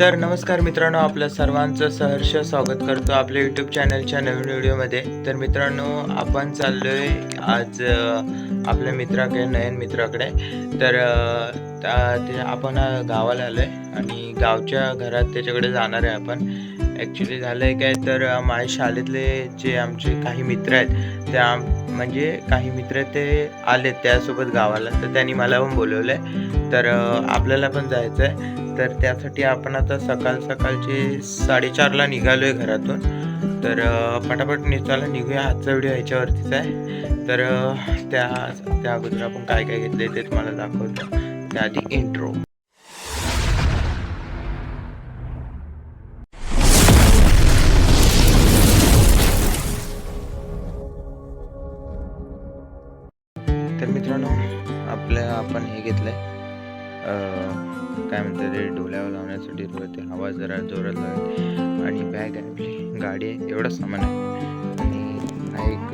तर नमस्कार मित्रांनो आपलं सर्वांचं सहर्ष स्वागत करतो आपल्या यूट्यूब चॅनलच्या नवीन व्हिडिओमध्ये तर मित्रांनो आपण चाललोय आज आपल्या मित्राकडे नयन मित्राकडे. तर त्या- ते आपण गावाला आलो आहे आणि गावच्या घरात त्याच्याकडे जाणार आहे आपण. ॲक्च्युली झालं आहे काय तर माझ्या शाळेतले जे आमचे काही मित्र आहेत त्या आम- म्हणजे काही मित्र ते आले त्यासोबत गावाला. तर त्यांनी मला पण बोलवलं आहे तर आपल्याला पण जायचं आहे तर त्यासाठी आपण आता सकाळ सकाळचे साडेचारला निघालो आहे घरातून. तर पटापट निघाला निघूया. आजचा व्हिडिओ ह्याच्यावरतीच आहे. तर त्या त्या अगोदर आपण काय काय घेतले ते तुम्हाला दाखवतो. त्याआधी इंट्रो आवाज जरा जोरात लागेल आणि बॅग आहे आपली गाडी आहे एवढंच सामान आहे. आणि हा एक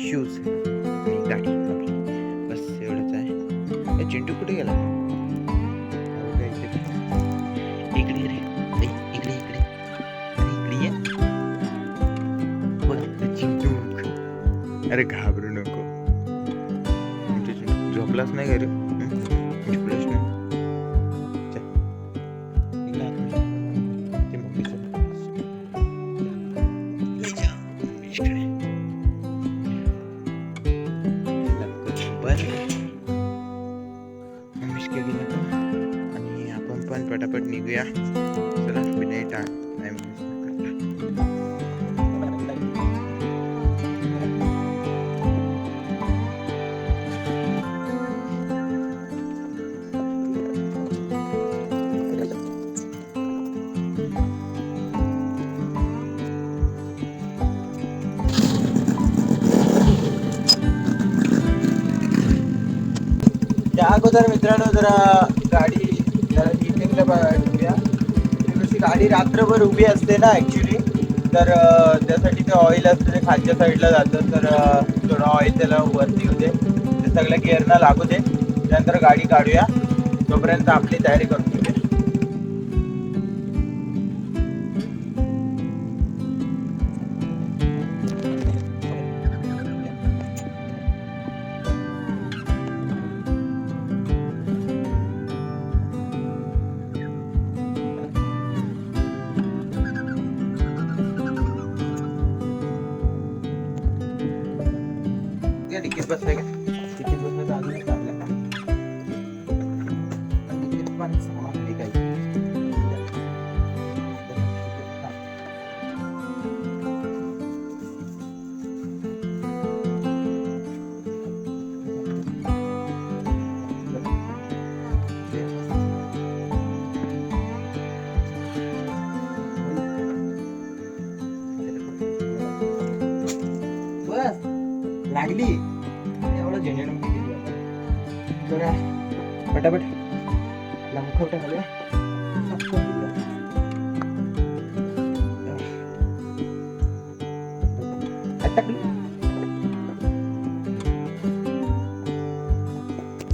शूज आणि गाडी आपली बस एवढंच आहे. ए, चिंटू कुठे गेला? इकडे रे. इकडे इकडे. अरे इकडे ये. बघ चिंटू. अरे घाबरू चिंटू झोपलाच नाही घरी हं? झोपलाच नाही अगोदर मित्रांनो जरा गाडी जरा हिटिंगला ठेवूया कशी गाडी रात्रभर उभी असते ना ॲक्च्युली तर त्यासाठी ते ऑइल असतं ते खालच्या साईडला जातं. तर थोडं ऑइल त्याला वरती होते. ते सगळ्या गिअरना लागू दे. त्यानंतर गाडी काढूया. तोपर्यंत आपली तयारी करतो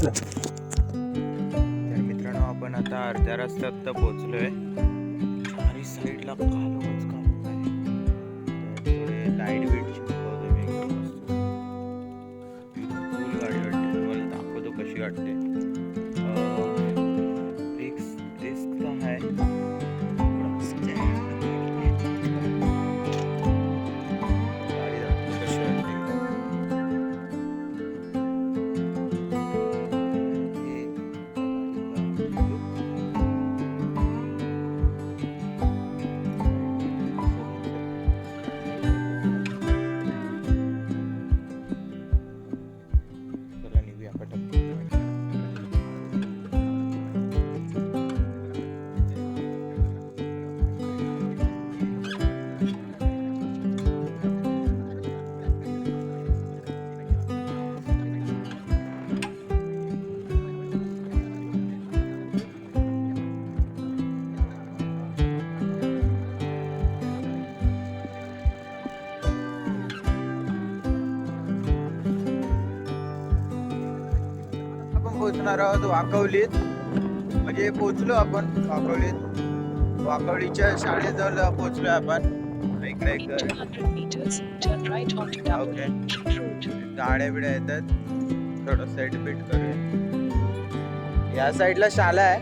तर मित्रांनो आपण आता अर्ध्या रस्त्यात तर पोहोचलोय. आणि साईडला कालोच पोहोचणार आहोत वाकवलीत. म्हणजे पोचलो आपण वाकवलीत. वाकवलीच्या शाळेजवळ पोचलो आपण. इकडे एक 200 meters, turn right onto double okay. गाड्या बिड्या येतात. थोडं सेट बीट करूया. या साईडला शाळा आहे.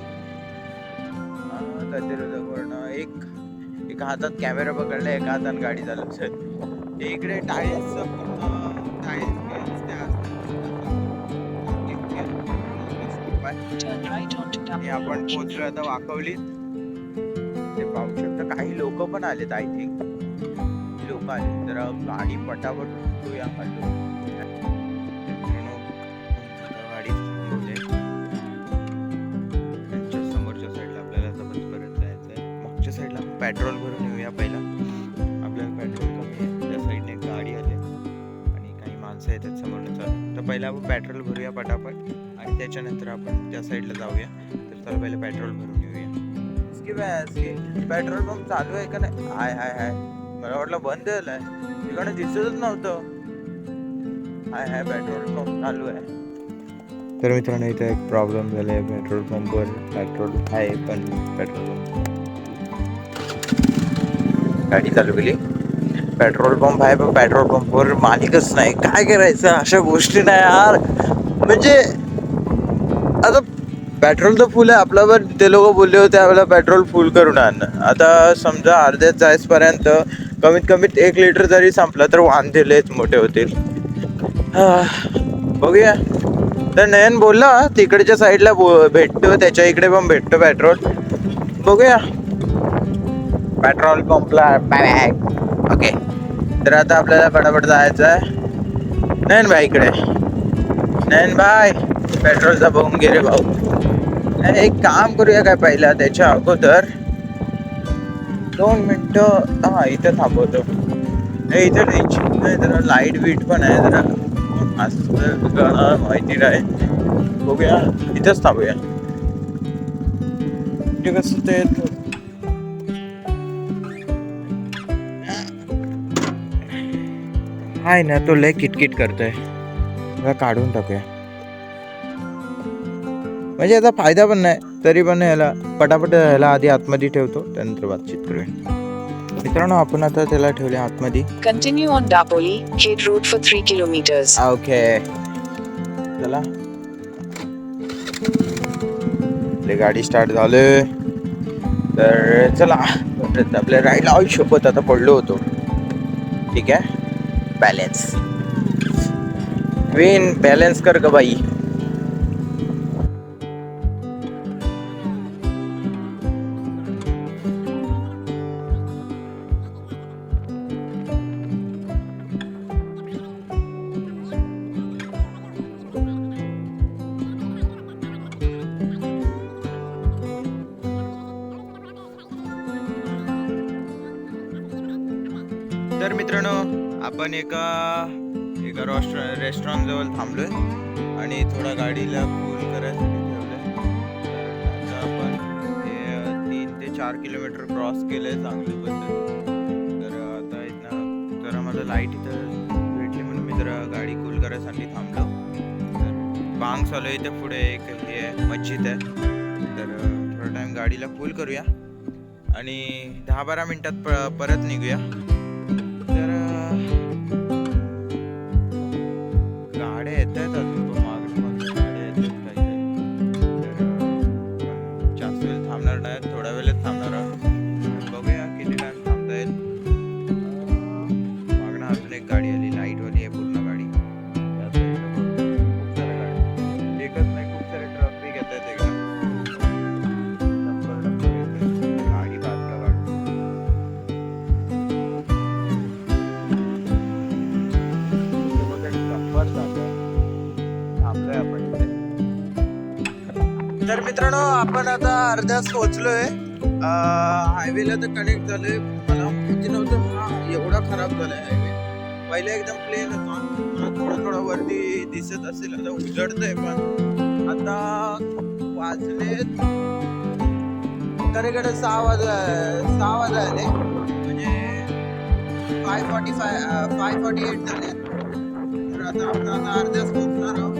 अं, पूर्ण एक एक हातात कॅमेरा पकडला एका हातात गाडी चालवत इकडे tiles tiles Turn right onto आणि आपण पोहोचलो. आता वाकवली ते पाहू शकता काही लोक पण आलेत आय थिंक लोक आले तर गाडी पटापट गाडी थांबवली आहे. त्यांच्या समोरच्या साईडला आपल्याला आता बंद करत जायचं आहे मागच्या साईडला पेट्रोल भरून येऊया पहिला. तर पहिला आपण पेट्रोल भरूया पटापट आणि त्याच्यानंतर आपण त्या साईडला जाऊया. तर चला पहिलं पेट्रोल भरून येऊया. पेट्रोल पंप चालू आहे का नाही? हाय हाय हाय. मला वाटलं बंद झालंय. तिकडे दिसतच नव्हतं. हाय हाय पेट्रोल पंप चालू आहे. तर मित्रांनो इथे एक प्रॉब्लेम झाला आहे पेट्रोल पंपवर पेट्रोल आहे पण पेट्रोल पंप गाडी चालू केली? पेट्रोल पंप आहे पण पेट्रोल पंपवर मालिकच नाही. काय करायचं? अशा गोष्टी नाही यार. म्हणजे आता पेट्रोल तर फुल आहे आपल्यावर ते लोक बोलले होते आपल्याला पेट्रोल फुल करून आण. आता समजा अर्ध्यात जायसपर्यंत कमीत कमीत एक लिटर जरी संपला तर वांदेलेच मोठे होतील. बघूया. तर नयन बोलला तिकडच्या साईडला बो- भेटतो त्याच्या इकडे पण भेटतो पेट्रोल. बघूया. पेट्रोल पंपला बॅग. तर आता आपल्याला फटाफट जायचं आहे. नयन भाई इकडे. नयन भाई पेट्रोलचा बघून गे रे भाऊ. नाही, एक काम करूया काय पहिला त्याच्या अगोदर दोन मिनटं हा इथं थांबवतो. नाही इथं टेन्शन नाही जरा लाइट बीट पण आहे जरा. असं माहिती नाही बघूया इथंच थांबूया. म्हणजे कसं ते हाय ना तो लय किटकिट करतोय. जरा काढून टाकूया. म्हणजे याचा फायदा पण नाही तरी पण ह्याला पटापट ह्याला आधी आतमध्ये ठेवतो त्यानंतर बातचीत करूया. मित्रांनो आपण आता त्याला ठेवले आतमध्ये. Continue on Dapoli, Gate Road for 3 kilometers. Okay. चला. आपली गाडी स्टार्ट झाले. तर चला आपल्या राईडला आयुष्यपत आता पडलो होतो. ठीक आहे? बॅलेन्स वेन बैलेंस कर गवाई आपण एका एका रॉस्ट रेस्टॉरंट जवळ थांबलोय आणि थोडा गाडीला कूल करायसाठी ठेवलंय. तर आपण हे तीन ते चार किलोमीटर क्रॉस केलंय आहे पद्धत तर आता इथनं जरा मला लाइट इथं भेटली म्हणून मी जरा गाडी कूल करायसाठी थांबलो. तर बांग चालू आहे इथे पुढे एक हे आहे मस्जिद आहे. तर थोडा टाईम गाडीला कूल करूया आणि दहा बारा मिनटात प परत निघूया. आपण आता अर्ध्याच पोहोचलोय. हायवेला तर कनेक्ट झालोय. मला माहिती नव्हतं. हा एवढा खराब झालाय हायवे पहिले एकदम प्लेन होता. मला थोडा थोडा वरती दिसत असेल. आता उजडतंय पण. आता वाजले कडेकडे सहा वाज सहा वाजा आले म्हणजे five forty five five forty eight झाले तर आता आपण आता अर्ध्याच पोहोचणार आहोत.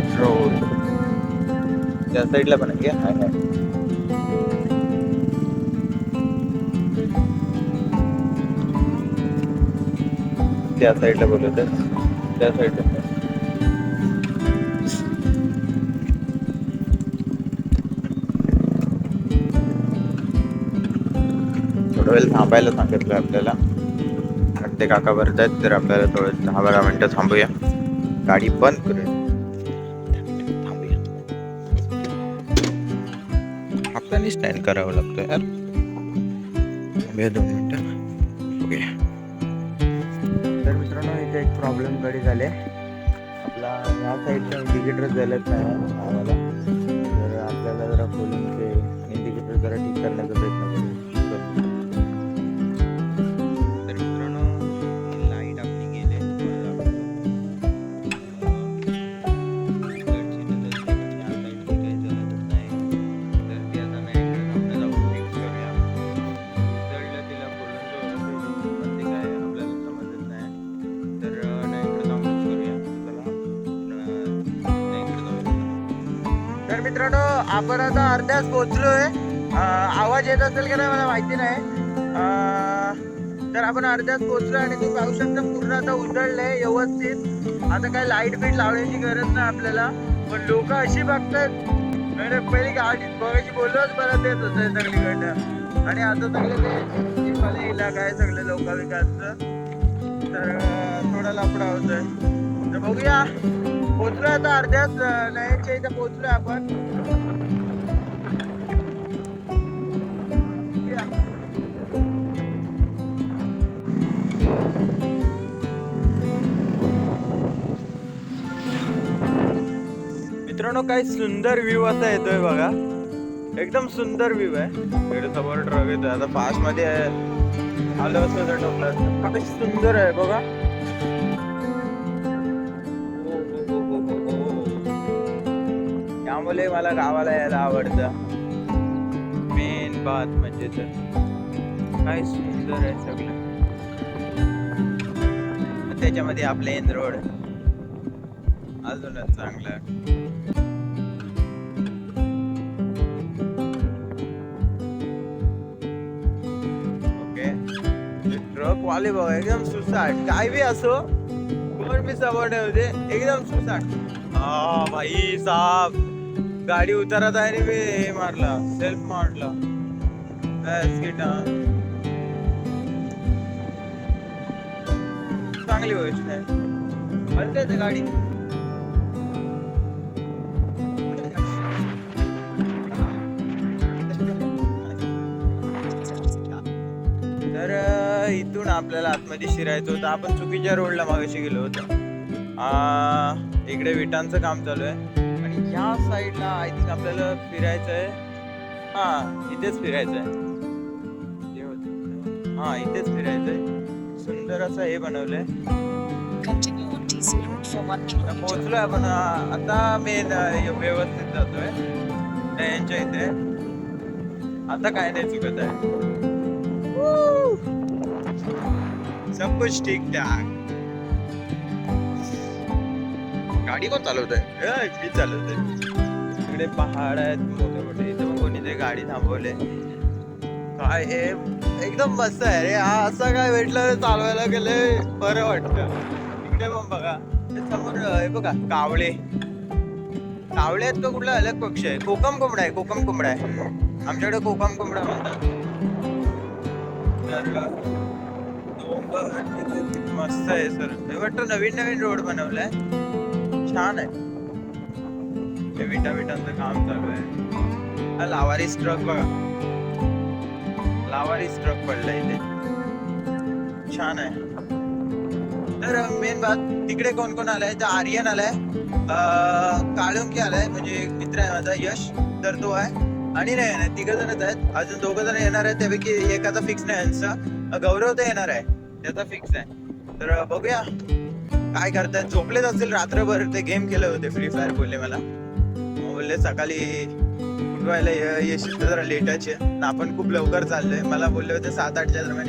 पेट्रोल त्या साईडला पण आहे हाय हाय. त्या साईडला बोलत त्या साईडला थोडा वेळ थांबायला सांगितलं आपल्याला. कारण ते काका भरत आहेत तर आपल्याला थोडं दहा बारा मिनटं थांबूया. गाडी बंद करूया. आपल्याला स्टँड करावं लागतं यार दोन मिनटं. ओके तर मित्रांनो इथे एक प्रॉब्लेमकडे झाले आपला ह्या साईडचा इंडिकेटर झालं नाही. आम्हाला आपण आता अर्ध्याच पोहोचलोय. आवाज येत असेल की नाही मला माहिती नाही. तर आपण अर्ध्यात पोहोचलो आणि तू पाहू शकता पूर्ण आता उजळलंय व्यवस्थित. आता काय लाइट बीट लावण्याची गरज नाही आपल्याला. पण लोक अशी बघतात पहिली गाडी बघायची बोललोच मला तेच होत सगळीकडनं आणि आता सगळे ते इलाका आहे सगळे लोक विकासचं. तर थोडा लफडा होतोय तर बघूया. पोचलो आता अर्ध्याच नयनच्या इथे पोहोचलोय आपण. मित्रांनो काही सुंदर व्ह्यू असा येतोय बघा. एकदम सुंदर व्ह्यू आहे. इकडे समोर ट्रक येतोय. आता पासमध्ये आलं असं तर टोकलं सुंदर आहे बघा. त्यामुळे मला गावाला यायला आवडतं. मेन बात म्हणजे तर. काय सुंदर आहे सगळं. त्याच्यामध्ये आपले एन रोड अजूनच चांगलं ट्रक वाले बघा एकदम सुसाट. काय बी असो कोण बी समोर होते म्हणजे एकदम सुसाट. हा भाई साहब गाडी उतरत आहे रे मी हे मारला सेल्फ मारला. चांगली गोष्ट आहे गाडी. आपल्याला आतमध्ये शिरायचं होतं. आपण चुकीच्या रोडला मागाशी गेलो होतो. इकडे विटांचं काम चालू आहे. आणि या साईडला आय थिंक आपल्याला फिरायचं आहे. हा इथेच फिरायचं आहे. होतं. हा इथेच फिरायचं आहे. सुंदर असं हे बनवलंय. Continue on TC route for 1 आता kilometer. पोहोचलोय आपण. आता मेन व्यवस्थित जातोय. नयनच्या इथे आता काय नाही चुकत आहे! सब कुछ ठीक ठाक गाडी कोण चालवतोय? मी चालवतोय. इकडे पहाड आहेत मोठे मोठे. इथे कोणी ते गाडी थांबवले काय हे? एकदम मस्त आहे रे. हा असं काय भेटलं चालवायला गेले? बरं वाटतं. इकडे पण बघा. ते समोर हे बघा कावळे. कावळे आहेत का कुठला? अलग पक्षी आहे. कोकम कोंबडा आहे कोकम कोंबडा आहे. आमच्याकडे कोकम कोंबडा म्हणतात. मस्त आहे सर. हे वाटतं नवीन नवीन रोड बनवलाय. छान आहे. विटा विटांचं काम चालू आहे. हा लावारीस ट्रक बघा. लावारीस ट्रक पडला इथे. छान आहे. तर मेन बात तिकडे कोण कोण आलाय? तर आर्यन आलाय. अं, काळुंकी आलाय म्हणजे एक मित्र आहे माझा यश तर तो आहे. आणि नाही तिघ जणच आहेत. अजून दोघं जण येणार आहेत त्यापैकी एकाचा फिक्स नाही यांचा गौरव तर येणार आहे. त्याचा फिक्स आहे. तर बघूया. काय करतायत? झोपलेच असतील रात्रभर. ते गेम केले होते फ्री फायर बोलले मला. बोलले सकाळी उठवायला येशील तर जरा लेटच आहे आपण खूप लवकर चाललोय. मला बोलले होते सात आठच्या दरम्यान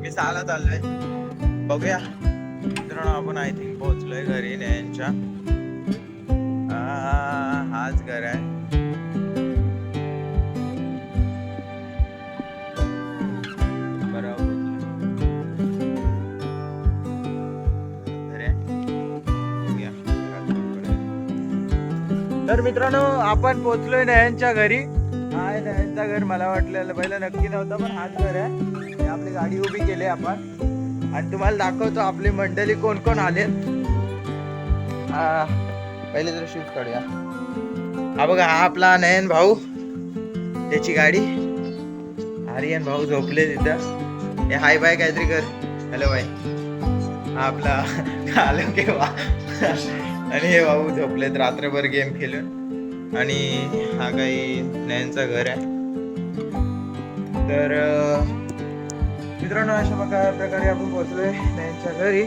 मी सहाला चाललोय. बघूया. मित्रांनो आपण आय थिंक पोहोचलोय घरी नयनच्या हाच घर आहे. तर मित्रांनो आपण पोहोचलोय नयनच्या घरी. हाय नयनचा घर मला वाटलेलं. पहिलं नक्की नव्हतं पण हाच घर आहे. आपली गाडी उभी केली आपण. आणि तुम्हाला दाखवतो आपली मंडळी कोण कोण आले पहिले तर शूट काढूया. हा बघा हा आपला नयन भाऊ त्याची गाडी. आर्यन भाऊ झोपले तिथं. हे हाय बाय काहीतरी कर. Hello bye. हा आपला आलो केव्हा आणि हे भाऊ झोपलेत रात्रभर गेम खेळून आणि हा काही नयनचा घर आहे. तर मित्रांनो अशा प्रकारे आपण पोहोचलोय नयनच्या घरी.